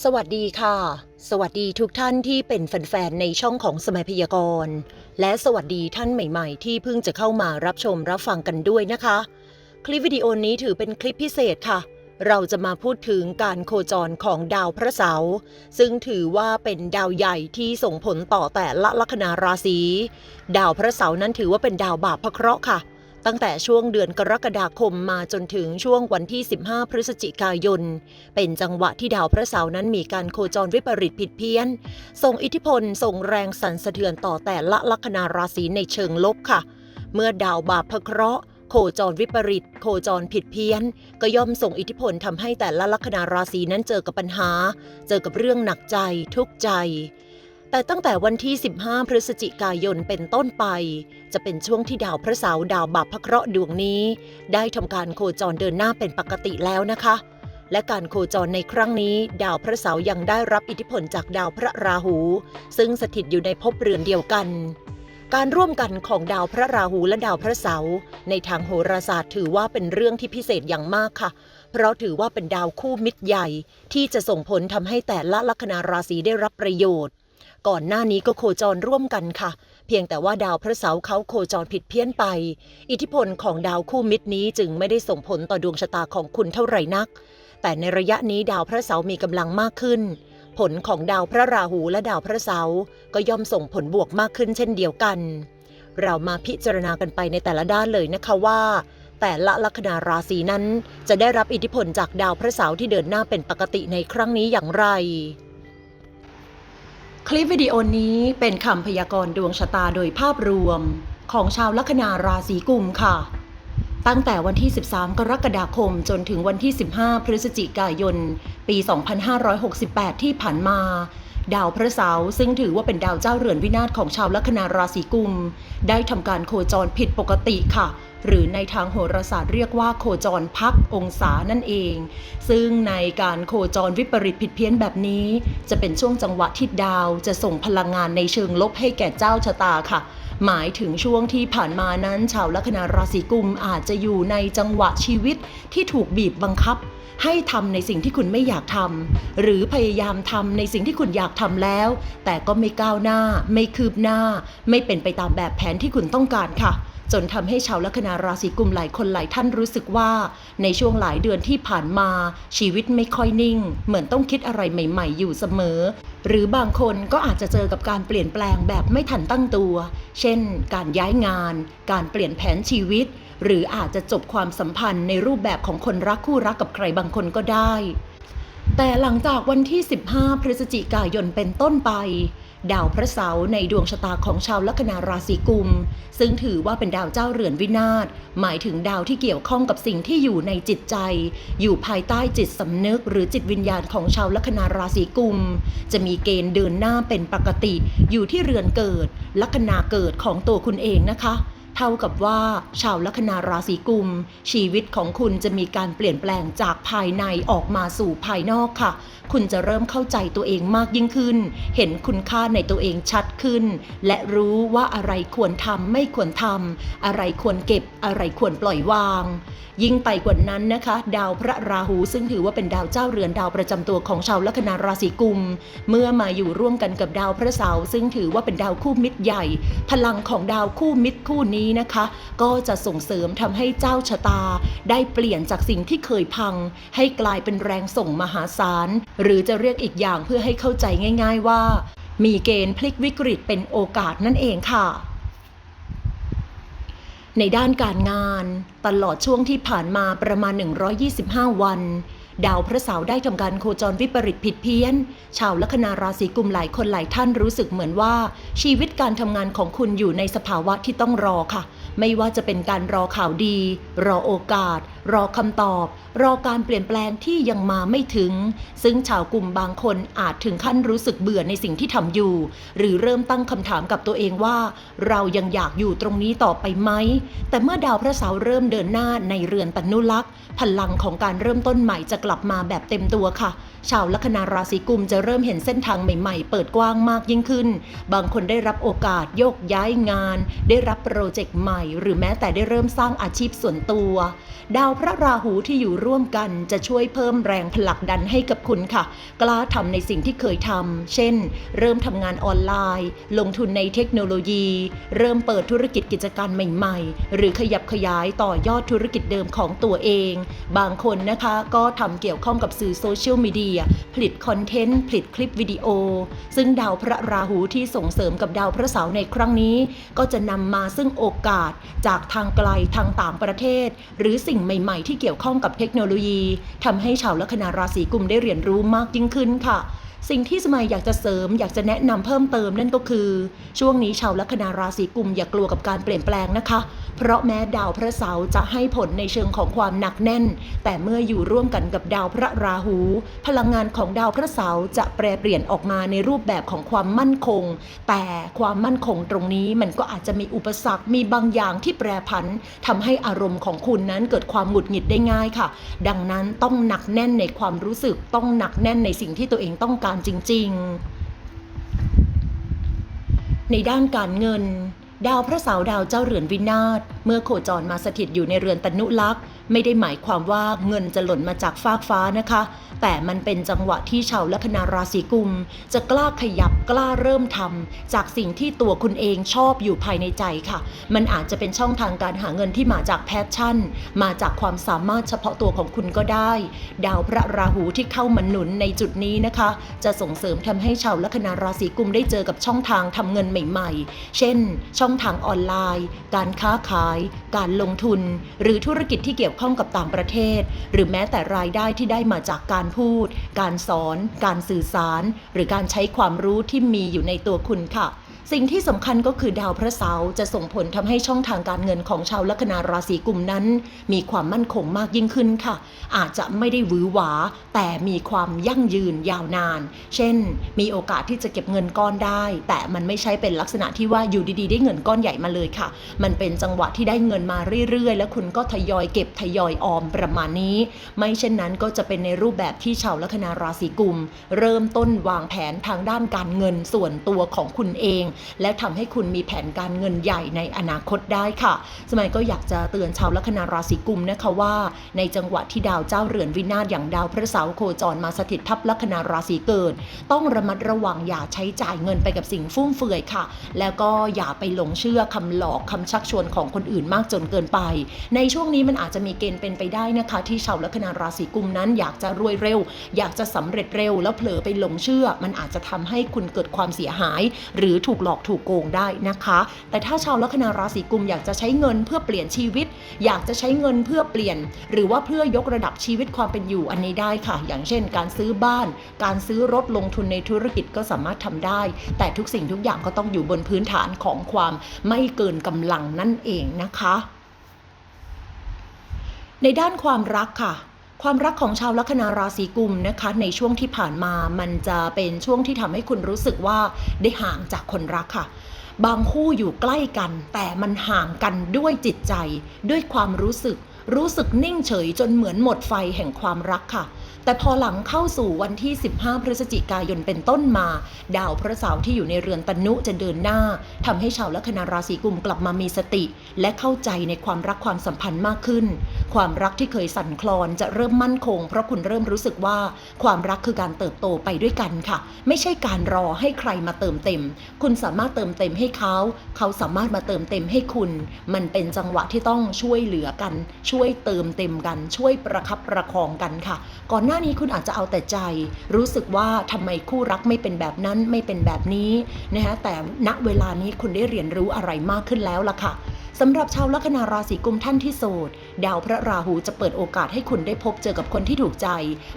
สวัสดีค่ะ สวัสดีทุกท่านที่เป็นแฟนๆในช่องของสมัยพยากรณ์และสวัสดีท่านใหม่ๆ ที่เพิ่งจะเข้ามารับชมรับฟังกันด้วยนะคะ คลิปวิดีโอนี้ถือเป็นคลิปพิเศษค่ะ เราจะมาพูดถึงการโคจรของดาวพระเสาร์ซึ่งถือว่าเป็นดาวใหญ่ที่ส่งผลต่อแต่ละลัคนาราศีดาวพระเสาร์นั้นถือว่าเป็นดาวบาปพระเคราะห์ค่ะ ตั้งแต่ช่วงเดือนกรกฎาคมมาจนถึงช่วงวันที่ 15 พฤศจิกายน เป็นจังหวะที่ดาวพระเสาร์นั้นมีการโคจรวิปริตผิดเพี้ยน ส่งอิทธิพล ส่งแรงสั่นสะเทือนต่อแต่ละลัคนาราศีในเชิงลบค่ะ เมื่อดาวบาปพระเคราะห์โคจรวิปริต โคจรผิดเพี้ยน ก็ย่อมส่งอิทธิพลทำให้แต่ละลัคนาราศีนั้นเจอกับปัญหา เจอกับเรื่องหนักใจ ทุกข์ใจ แต่ตั้งแต่วันที่ 15 พฤศจิกายนเป็นต้นไป จะเป็นช่วงที่ดาวพระเสาร์ดาวบาปพระเคราะห์ดวงนี้ ได้ทำการโคจรเดินหน้าเป็นปกติแล้วนะคะ และการโคจรในครั้งนี้ ดาวพระเสาร์ยังได้รับอิทธิพลจากดาวพระราหู ซึ่งสถิตอยู่ในภพเรือนเดียวกัน การร่วมกันของดาวพระราหูและดาวพระเสาร์ในทางโหราศาสตร์ถือว่าเป็นเรื่องที่พิเศษอย่างมากค่ะเพราะถือว่าเป็นดาวคู่มิตรใหญ่ ที่จะส่งผลทำให้แต่ละลัคนาราศีได้รับประโยชน์ ก่อนหน้านี้ก็โคจรร่วมกันค่ะ เพียงแต่ว่าดาวพระเสาร์เขาโคจรผิดเพี้ยนไป อิทธิพลของดาวคู่มิตรนี้จึงไม่ได้ส่งผลต่อดวงชะตาของคุณเท่าไหร่นัก แต่ในระยะนี้ดาวพระเสาร์มีกำลังมากขึ้น ผลของดาวพระราหูและดาวพระเสาร์ก็ย่อมส่งผลบวกมากขึ้นเช่นเดียวกัน เรามาพิจารณากันไปในแต่ละด้านเลยนะคะว่าแต่ละลัคนาราศีนั้นจะได้รับอิทธิพลจากดาวพระเสาร์ที่เดินหน้าเป็นปกติในครั้งนี้อย่างไร คลิปวิดีโอนี้เป็นคำพยากรณ์ดวงชะตาโดยภาพรวม ของชาวลัคนาราศีกุมค่ะ ตั้งแต่วันที่ 13 กรกฎาคมจนถึงวันที่ 15 พฤศจิกายน ปี 2568 ที่ผ่านมา ดาวพระเสาร์ซึ่งถือว่าเป็นดาวเจ้าเรือนวินาศของชาวลัคนาราศีกุม ได้ทำการโคจรผิดปกติค่ะ หรือในทางโหราศาสตร์เรียกว่าโคจรพักองศานั่นเอง ซึ่งในการโคจรวิปริตผิดเพี้ยนแบบนี้ จะเป็นช่วงจังหวะที่ดาวจะส่งพลังงานในเชิงลบให้แก่เจ้าชะตาค่ะ หมายถึงช่วงที่ผ่านมานั้น ชาวลัคนาราศีกุมอาจจะอยู่ในจังหวะชีวิตที่ถูกบีบบังคับให้ทำในสิ่งที่คุณไม่อยากทำหรือพยายามทำในสิ่งที่คุณอยากทำแล้ว แต่ก็ไม่ก้าวหน้า ไม่คืบหน้า ไม่เป็นไปตามแบบแผนที่คุณต้องการค่ะ จนทำให้ชาวลัคนาราศีกุมหลายคนหลายท่านรู้สึกว่า ในช่วงหลายเดือนที่ผ่านมา ชีวิตไม่ค่อยนิ่ง เหมือนต้องคิดอะไรใหม่ ๆ อยู่เสมอ หรือบางคนก็อาจจะเจอกับการเปลี่ยนแปลงแบบไม่ทันตั้งตัว เช่น การย้ายงาน การเปลี่ยนแผนชีวิต หรืออาจจะจบความสัมพันธ์ในรูปแบบของคนรักคู่รักกับใครบางคนก็ได้ แต่หลังจากวันที่ 15 พฤศจิกายนเป็นต้นไป ดาวพระเสาร์ในดวงชะตาของชาวลัคนาราศีกุม ซึ่งถือว่าเป็นดาวเจ้าเรือนวินาศ หมายถึงดาวที่เกี่ยวข้องกับสิ่งที่อยู่ในจิตใจ อยู่ภายใต้จิตสำนึก หรือจิตวิญญาณของชาวลัคนาราศีกุม จะมีเกณฑ์เดินหน้าเป็นปกติ อยู่ที่เรือนเกิด ลัคนาเกิดของตัวคุณเองนะคะ เท่ากับว่าชาวลัคนาราศีกุม ชีวิตของคุณจะมีการเปลี่ยนแปลงจากภายในออกมาสู่ภายนอกค่ะ คุณจะเริ่มเข้าใจตัวเองมากยิ่งขึ้น เห็นคุณค่าในตัวเองชัดขึ้น และรู้ว่าอะไรควรทำไม่ควรทำอะไรควรเก็บอะไรควรปล่อยวางยิ่งไปกว่านั้นนะคะ ดาวพระราหูซึ่งถือว่าเป็นดาวเจ้าเรือนดาวประจำตัวของชาวลัคนาราศีกุม เมื่อมาอยู่ร่วมกันกับดาวพระเสาร์ซึ่งถือว่าเป็นดาวคู่มิตรใหญ่ พลังของดาวคู่มิตรคู่นี้นะคะ ก็จะส่งเสริมทำให้เจ้าชะตา ได้เปลี่ยนจากสิ่งที่เคยพัง ให้กลายเป็นแรงส่งมหาศาลหรือจะเรียกอีกอย่างเพื่อให้เข้าใจง่าย ๆ ว่า มีเกณฑ์พลิกวิกฤตเป็นโอกาสนั่นเองค่ะ ในด้านการงานตลอดช่วงที่ผ่านมาประมาณ 125 วัน ดาวพระเสาร์ได้ทำการโคจรวิปริตผิดเพี้ยน ชาวลัคนาราศีกุมหลายคนหลายท่านรู้สึกเหมือนว่า ชีวิตการทำงานของคุณอยู่ในสภาวะที่ต้องรอค่ะ ไม่ว่าจะเป็นการรอข่าวดี รอโอกาสรอคำตอบ รอการเปลี่ยนแปลงที่ยังมาไม่ถึง ซึ่งชาวกลุ่มบางคนอาจถึงขั้นรู้สึกเบื่อในสิ่งที่ทำอยู่ หรือเริ่มตั้งคำถามกับตัวเองว่า เรายังอยากอยู่ตรงนี้ต่อไปไหม แต่เมื่อดาวพระเสาร์เริ่มเดินหน้าในเรือนตนุลักษ์พลังของการเริ่มต้นใหม่จะกลับมาแบบเต็มตัวค่ะ ชาวลัคนาราศีกุมจะเริ่มเห็นเส้นทางใหม่ๆ เปิดกว้างมากยิ่งขึ้น บางคนได้รับโอกาสโยกย้ายงาน ได้รับโปรเจกต์ใหม่ หรือแม้แต่ได้เริ่มสร้างอาชีพส่วนตัว ดาวพระราหูที่อยู่ร่วมกันจะช่วยเพิ่มแรงผลักดันให้กับคุณค่ะ กล้าทำในสิ่งที่เคยทำเช่น เริ่มทำงานออนไลน์ ลงทุนในเทคโนโลยี เริ่มเปิดธุรกิจกิจการใหม่ ๆ หรือขยับขยายต่อยอดธุรกิจเดิมของตัวเอง บางคนนะคะก็ทำเกี่ยวข้องกับสื่อโซเชียลมีเดียผลิตคอนเทนต์ผลิตคลิปวิดีโอ ซึ่งดาวพระราหูที่ส่งเสริมกับดาวพระเสาร์ในครั้งนี้ ก็จะนำมาซึ่งโอกาสจากทางไกลทางต่างประเทศ หรือสิ่งใหม่ๆ ที่เกี่ยวข้องกับเทคโนโลยีทำให้ชาวลัคนาราศีกุมได้เรียนรู้มากยิ่งขึ้นค่ะ สิ่งที่สมัยอยากจะเสริม อยากจะแนะนำเพิ่มเติมนั่นก็คือ ช่วงนี้ชาวลัคนาราศีกุมอย่ากลัวกับการเปลี่ยนแปลงนะคะ เพราะแม้ดาวพระเสาร์จะให้ผลในเชิงของความหนักแน่น แต่เมื่ออยู่ร่วมกันกับดาวพระราหู พลังงานของดาวพระเสาร์จะแปรเปลี่ยนออกมาในรูปแบบของความมั่นคง แต่ความมั่นคงตรงนี้มันก็อาจจะมีอุปสรรคมีบางอย่างที่แปรผันทำให้อารมณ์ของคุณนั้นเกิดความหงุดหงิดได้ง่ายค่ะ ดังนั้นต้องหนักแน่นในความรู้สึกต้องหนักแน่นในสิ่งที่ตัวเองต้องการจริง ๆ ในด้านการเงิน ดาวพระเสาร์ดาวเจ้าเรือนวินาศเมื่อโคจรมาสถิตอยู่ในเรือนตนุลักษ์ไม่ได้หมายความว่าเงินจะหล่นมาจากฟากฟ้านะคะ แต่มันเป็นจังหวะที่ชาวลัคนาราศีกุม จะกล้าขยับกล้าเริ่มทำจากสิ่งที่ตัวคุณเองชอบอยู่ภายในใจค่ะ มันอาจจะเป็นช่องทางการหาเงินที่มาจากแพชชั่น มาจากความสามารถเฉพาะตัวของคุณก็ได้ ดาวพระราหูที่เข้ามาหนุนในจุดนี้นะคะ จะส่งเสริมทำให้ชาวลัคนาราศีกุมได้เจอกับช่องทางทำเงินใหม่ ๆ เช่น ช่องทางออนไลน์ การค้าขาย การลงทุน หรือธุรกิจที่เกี่ยวข้องกับต่างประเทศ หรือแม้แต่รายได้ที่ได้มาจากการพูด การสอน การสื่อสาร หรือการใช้ความรู้ที่มีอยู่ในตัวคุณค่ะ สิ่งที่สำคัญก็คือดาวพระเสาร์จะส่งผลทำให้ช่องทางการเงินของชาวลัคนาราศีกุมนั้น มีความมั่นคงมากยิ่งขึ้นค่ะ อาจจะไม่ได้หวือหวา แต่มีความยั่งยืนยาวนาน เช่น มีโอกาสที่จะเก็บเงินก้อนได้ แต่มันไม่ใช่เป็นลักษณะที่ว่าอยู่ดีๆ ได้เงินก้อนใหญ่มาเลยค่ะ มันเป็นจังหวะที่ได้เงินมาเรื่อยๆ แล้วคุณก็ทยอยเก็บทยอยออมประมาณนี้ ไม่เช่นนั้นก็จะเป็นในรูปแบบที่ชาวลัคนาราศีกุม เริ่มต้นวางแผนทางด้านการเงินส่วนตัวของคุณเองและทำให้คุณมีแผนการเงินใหญ่ในอนาคตได้ค่ะ สมัยก็อยากจะเตือนชาวลัคนาราศีกุมนะคะว่า ในจังหวะที่ดาวเจ้าเรือนวินาศอย่างดาวพระเสาร์โคจรมาสถิตทับลัคนาราศีเกิด ต้องระมัดระวังอย่าใช้จ่ายเงินไปกับสิ่งฟุ่มเฟือยค่ะ แล้วก็อย่าไปหลงเชื่อคำหลอกคำชักชวนของคนอื่นมากจนเกินไป ในช่วงนี้มันอาจจะมีเกณฑ์เป็นไปได้นะคะ ที่ชาวลัคนาราศีกุมนั้นอยากจะรวยเร็ว อยากจะสำเร็จเร็ว แล้วเผลอไปหลงเชื่อ มันอาจจะทำให้คุณเกิดความเสียหาย หรือถูกหลอกถูกโกงได้นะคะ แต่ถ้าชาวลัคนาราศีกุมอยากจะใช้เงินเพื่อเปลี่ยนชีวิต อยากจะใช้เงินเพื่อเปลี่ยน หรือว่าเพื่อยกระดับชีวิตความเป็นอยู่อันนี้ได้ค่ะ อย่างเช่น การซื้อบ้าน การซื้อรถลงทุนในธุรกิจก็สามารถทำได้ แต่ทุกสิ่งทุกอย่างก็ต้องอยู่บนพื้นฐานของความไม่เกินกำลังนั่นเองนะคะ ในด้านความรักค่ะ ความรักของชาวลัคนาราศีกุมนะคะ ในช่วงที่ผ่านมามันจะเป็นช่วงที่ทำให้คุณรู้สึกว่าได้ห่างจากคนรักค่ะ บางคู่อยู่ใกล้กัน แต่มันห่างกันด้วยจิตใจ ด้วยความรู้สึก รู้สึกนิ่งเฉยจนเหมือนหมดไฟแห่งความรักค่ะ แต่พอหลังเข้าสู่วันที่ 15 พฤศจิกายนเป็นต้นมา ดาวพระเสาร์ที่อยู่ในเรือนตนุจะเดินหน้าทำให้ชาวลัคนาราศีกุมกลับมามีสติ และเข้าใจในความรักความสัมพันธ์มากขึ้น ความรักที่เคยสั่นคลอนจะเริ่มมั่นคง เพราะคุณเริ่มรู้สึกว่าความรักคือการเติบโตไปด้วยกันค่ะ ไม่ใช่การรอให้ใครมาเติมเต็ม คุณสามารถเติมเต็มให้เขา เขาสามารถมาเติมเต็มให้คุณ มันเป็นจังหวะที่ต้องช่วยเหลือกัน ช่วยเติมเต็มกัน ช่วยประคับประคองกันค่ะ ก่อนหน้าน้านี้คุณอาจจะเอาแต่ใจ รู้สึกว่าทำไมคู่รักไม่เป็นแบบนั้นไม่เป็นแบบนี้นะคะแต่ณเวลานี้คุณได้เรียนรู้อะไรมากขึ้นแล้วล่ะค่ะ สำหรับชาวลัคนาราศีกุมท่านที่โสด ดาวพระราหูจะเปิดโอกาสให้คุณได้พบเจอกับคนที่ถูกใจ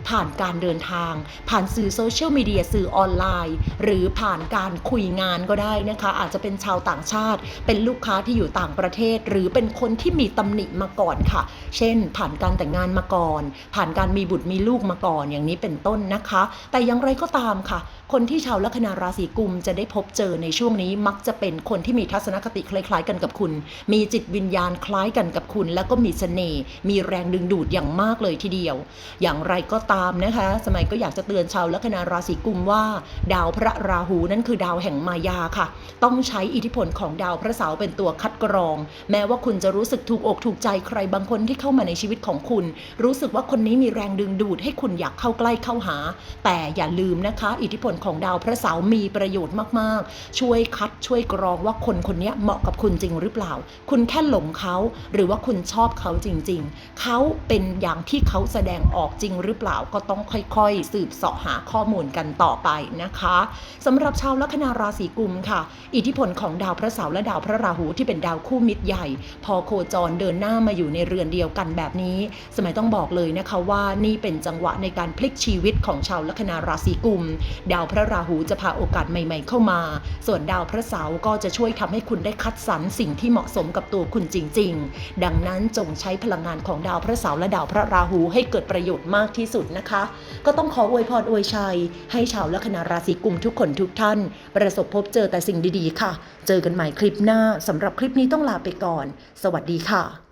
ผ่านการเดินทาง ผ่านสื่อโซเชียลมีเดียสื่อออนไลน์ หรือผ่านการคุยงานก็ได้นะคะ อาจจะเป็นชาวต่างชาติ เป็นลูกค้าที่อยู่ต่างประเทศ หรือเป็นคนที่มีตำหนิมาก่อนค่ะ เช่น ผ่านการแต่งงานมาก่อน ผ่านการมีบุตรมีลูกมาก่อนอย่างนี้เป็นต้นนะคะ แต่อย่างไรก็ตามค่ะ คนที่ชาวลัคนาราศีกุมจะได้พบเจอในช่วงนี้มักจะเป็นคนที่มีทัศนคติคล้าย ๆ กันกับคุณมีจิตวิญญาณคล้ายกันกับคุณ แล้วก็มีเสน่ห์มีแรงดึงดูดอย่างมากเลยทีเดียว อย่างไรก็ตามนะคะ สมัยก็อยากจะเตือนชาวลัคนาราศีกุมว่า ดาวพระราหูนั่นคือดาวแห่งมายาค่ะ ต้องใช้อิทธิพลของดาวพระเสาร์เป็นตัวคัดกรอง แม้ว่าคุณจะรู้สึกถูกอกถูกใจใครบางคนที่เข้ามาในชีวิตของคุณ รู้สึกว่าคนนี้มีแรงดึงดูดให้คุณอยากเข้าใกล้เข้าหา แต่อย่าลืมนะคะ อิทธิพลของดาวพระเสาร์มีประโยชน์มาก ๆ ช่วยคัดช่วยกรองว่าคนคนนี้เหมาะกับคุณจริงหรือเปล่าคุณแค่หลงเขาหรือว่าคุณชอบเขาจริงๆ เขาเป็นอย่างที่เขาแสดงออกจริงหรือเปล่าก็ต้องค่อยๆ สืบเสาะหาข้อมูลกันต่อไปนะคะสำหรับชาวลัคนาราศีกุมค่ะ อิทธิพลของดาวพระเสาร์และดาวพระราหูที่เป็นดาวคู่มิตรใหญ่ พอโคจรเดินหน้ามาอยู่ในเรือนเดียวกันแบบนี้ สมัยต้องบอกเลยนะคะว่านี่เป็นจังหวะในการพลิกชีวิตของชาวลัคนาราศีกุม ดาวพระราหูจะพาโอกาสใหม่ ๆ เข้ามา ส่วนดาวพระเสาร์ก็จะช่วยทำให้คุณได้คัดสรรสิ่งที่เหมาะสมมกับตัวคุณจริง ๆ ดังนั้นจงใช้พลังงานของดาวพระเสาร์และดาวพระราหูให้เกิดประโยชน์มากที่สุดนะคะ ก็ต้องขออวยพรอวยชัย ให้ชาวลัคนาราศีกุมทุกคนทุกท่าน ประสบพบเจอแต่สิ่งดีๆ ค่ะ เจอกันใหม่คลิปหน้าสำหรับคลิปนี้ต้องลาไปก่อน สวัสดีค่ะ